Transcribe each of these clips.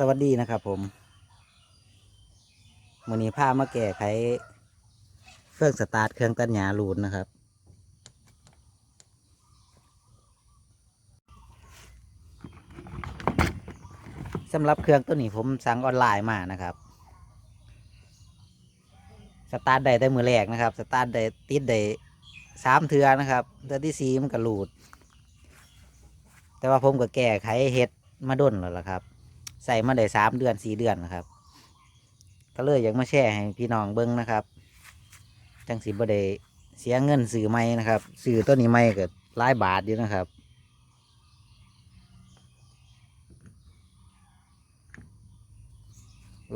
สวัสดีนะครับผมวันนี้พามาแก้ไขเครื่องสตาร์ทเครื่องตัดหญ้ารูนนะครับ สำหรับเครื่องตัวนี้ผมสั่งออนไลน์มานะครับ สตาร์ทได้แต่มือแรกนะครับ สตาร์ทได้ติดได้สามเทือนะครับเทือที่สี่มันก็หลุดแต่ว่าผมก็แก้ไขเฮ็ดมาด้นแล้วล่ะครับ ใส่มาได้สามเดือนสี่เดือนนะครับ ก็เลยอยากมาแชร์ให้พี่น้องเบิ้งนะครับ จังสิบ่ได้เสียเงินซื้อใหม่นะครับซื้อตัวนี้ใหม่ก็หลายบาทอยู่นะครับ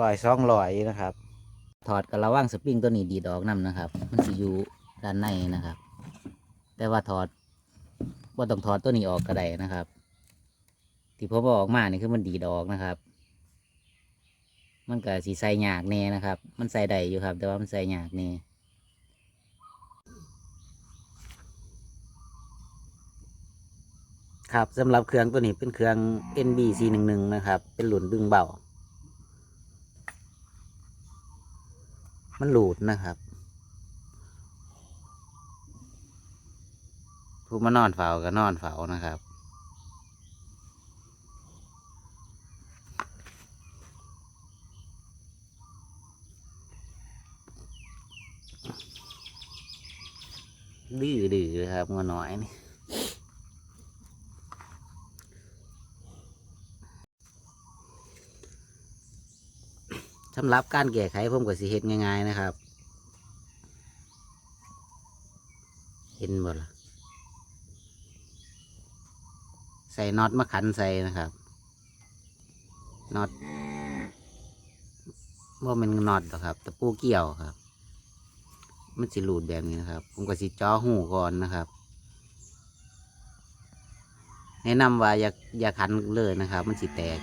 ลอยซองลอยนะครับ ถอดกระว่างสปริงตัวนี้ดีดออกนํนะครับ มันสิอยู่ด้านในนะครับ แต่ว่าถอดว่าต้องถอดตัวนี้ออกก็ได้นะครับ ที่ผมเอาออกมานี่คือมันดีดอกนะครับ มันก็สีใส่ยากแน่นะครับ มันใส่ได้อยู่ครับ แต่ว่ามันใส่ยากแน่ครับสำหรับเครื่องตัวนี้เป็นเครื่อง NB 4 1 1นะครับ เป็นหลุนดึงเบามันหลุดนะครับผู้มานอนเฝ้าก็นอนเฝ้านะครับ ดื้อดื้อครับงัวน้อยนี่สำหรับการแก้ไขผมก็สิเฮ็ดง่าย ๆ นะครับ เห็นบ่ล่ะใส่น็อตมาขันใส่นะครับน็อตว่ามันน็อตหรอครับตะปูเกี่ยวครับ มันสิหลุดแบบนี้นะครับ ผมก็สิจ่อหูก่อนนะครับ แนะนำว่าอย่าอย่าขันเลยนะครับ มันสิแตก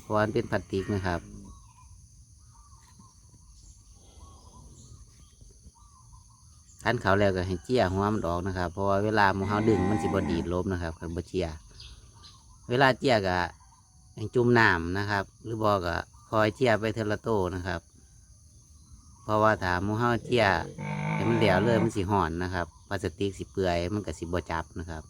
เพราะมันเป็นพลาสติกนะครับขันเขาแล้วก็ให้เจียหัวมันออกนะครับ เพราะว่าเวลาหมูเฮาดึงมันสิบดีดลบนะครับคันบ่เจียเวลาเจียก็ให้จุ่มน้ำนะครับ หรือบอกก็คอยเจียไปเทละโตนะครับ เพราะว่าถ้าหมูเฮาเจียให้มันเหลวเลยมันสิห่อนนะครับพลาสติกสิเปื่อยมันก็สิบ่จับนะครับ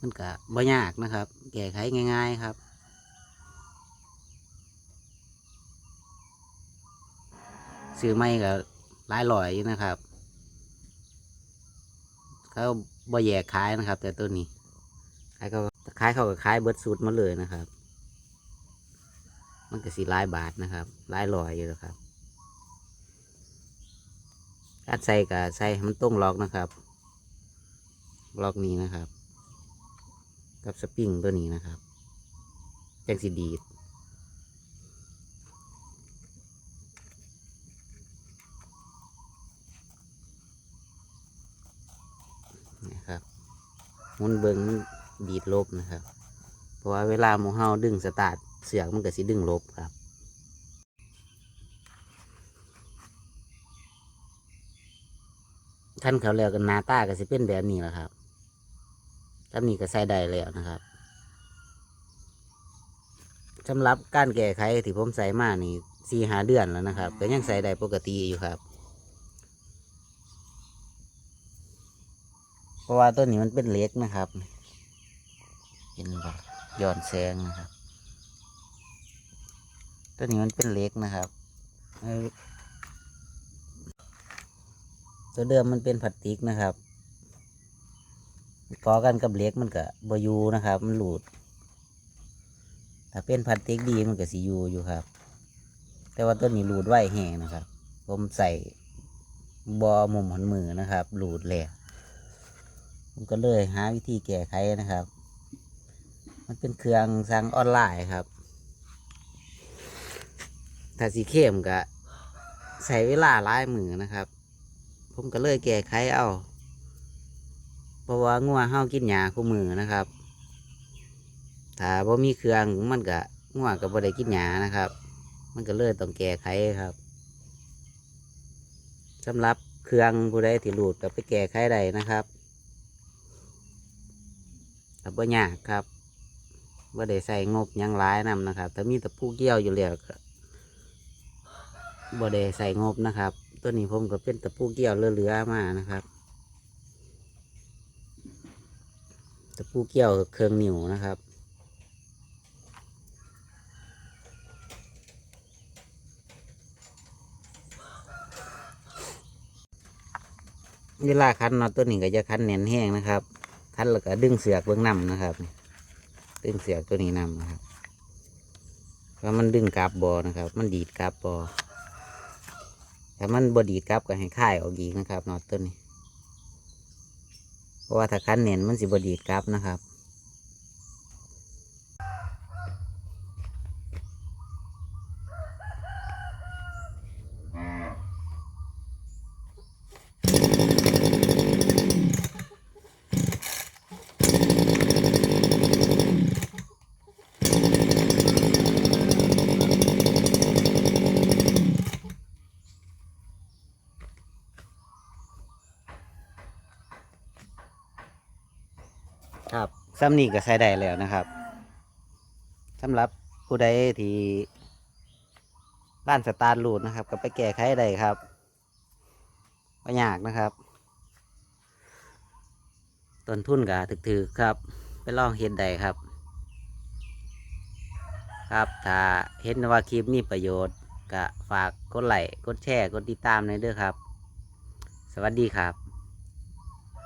มันก็บ่ยากนะครับ แก้ไขง่าย ๆครับ ซื้อไม่ก็หลายร้อยอยู่นะครับ เขาบ่แยกขายนะครับ แต่ตัวนี้ ขายเขาขายเขาก็ขายเบิร์ดสูตรมาเลยนะครับ มันก็สีลายบาทนะครับลายร้อยอยู่นะครับการใส่ก็ใส่มันตรงล็อกนะครับ ล็อกนี้นะครับ กับสปริงตัวนี้นะครับจังสีดีดนะครับมุนเบิง ดลบนะครับ เพราะว่าเวลาหมูเฮาดึงสตาร์ทเสือกมันก็สิดึงลบครับท่านเขาแล้วกันนาตาก็สิเป็นแบบนี้แหละครับถ้านี้ก็ใส่ได้แล้วนะครับสำหรับการแก้ไขที่ผมใส่มานี่สี่หาเดือนแล้วนะครับ ก็ยังใส่ได้ปกติอยู่ครับ เพราะว่าต้นนี้มันเป็นเล็กนะครับ เห็นบ่ย้อนแสงนะครับต้นนี้มันเป็นเหล็กนะครับ ตัวเดิมมันเป็นพลาสติกนะครับกอกันกับเหล็กมันก็บอยูนะครับ มันหลุด ถ้าเป็นพลาสติกดีมันก็สียูอยู่ครับ แต่ว่าต้นนี้หลุดไหวแห้งนะครับ ผมใส่บอมุมหันมือนะครับ หลุดแหล้วผมก็เลยหาวิธีแก้ไขนะครับ มันเป็นเครื่องสั่งออนไลน์ครับ ถ้าสีเข้มก็ใช้เวลาหลายมือนะครับ ผมก็เลยแก้ไขเอา เพราะว่างัวเฮากินหญ้าคู่มือนะครับ ถ้าบ่มีเครื่องมันก็งัวก็บ่ได้กินหญ้านะครับ มันก็เลยต้องแก้ไขครับสำหรับเครื่องผู้ใดที่หลุดก็ไปแก้ไขได้นะครับแต่บ่ยากครับ ว่าได้ใส่งบยังร้ายนำนะครับ แต่มีตะปูเกี้ยวอยู่แล้วก็บ่ได้ใส่งบนะครับ ตัวนี้ผมก็เป็นตะปูเกี้ยวเหลือๆมานะครับตะปูเกี้ยวเครื่องนิ้วนะครับ เวลาคันน็อตตัวนี้ก็จะคันแน่นแห้งนะครับ คันแล้วก็ดึงเสือกเบื้องนำนะครับ ดึงเสือกตัวนี้นำนะครับแล้วมันดึงกลับบอนะครับ มันดีดกลับบอถ้ามันบดีดกลับก็ให้ค่ายออกอีกนะครับนอตตัวนี้ เพราะว่าถ้าคันเน่นมันสิบดีดกลับนะครับ ซ้ำนี่ก็ใช้ได้แล้วนะครับสำหรับผู้ใดที่บ้านสตาร์ทรูดนะครับ ก็ไปแก้ไขได้ครับไม่ยากนะครับต้นทุนก็ถึกๆครับ ไปลองเห็นได้ครับ ครับถ้าเห็นว่าคลิปมีประโยชน์ก็ฝากกดไลค์กดแชร์กดติดตามในเด้อครับ สวัสดีครับ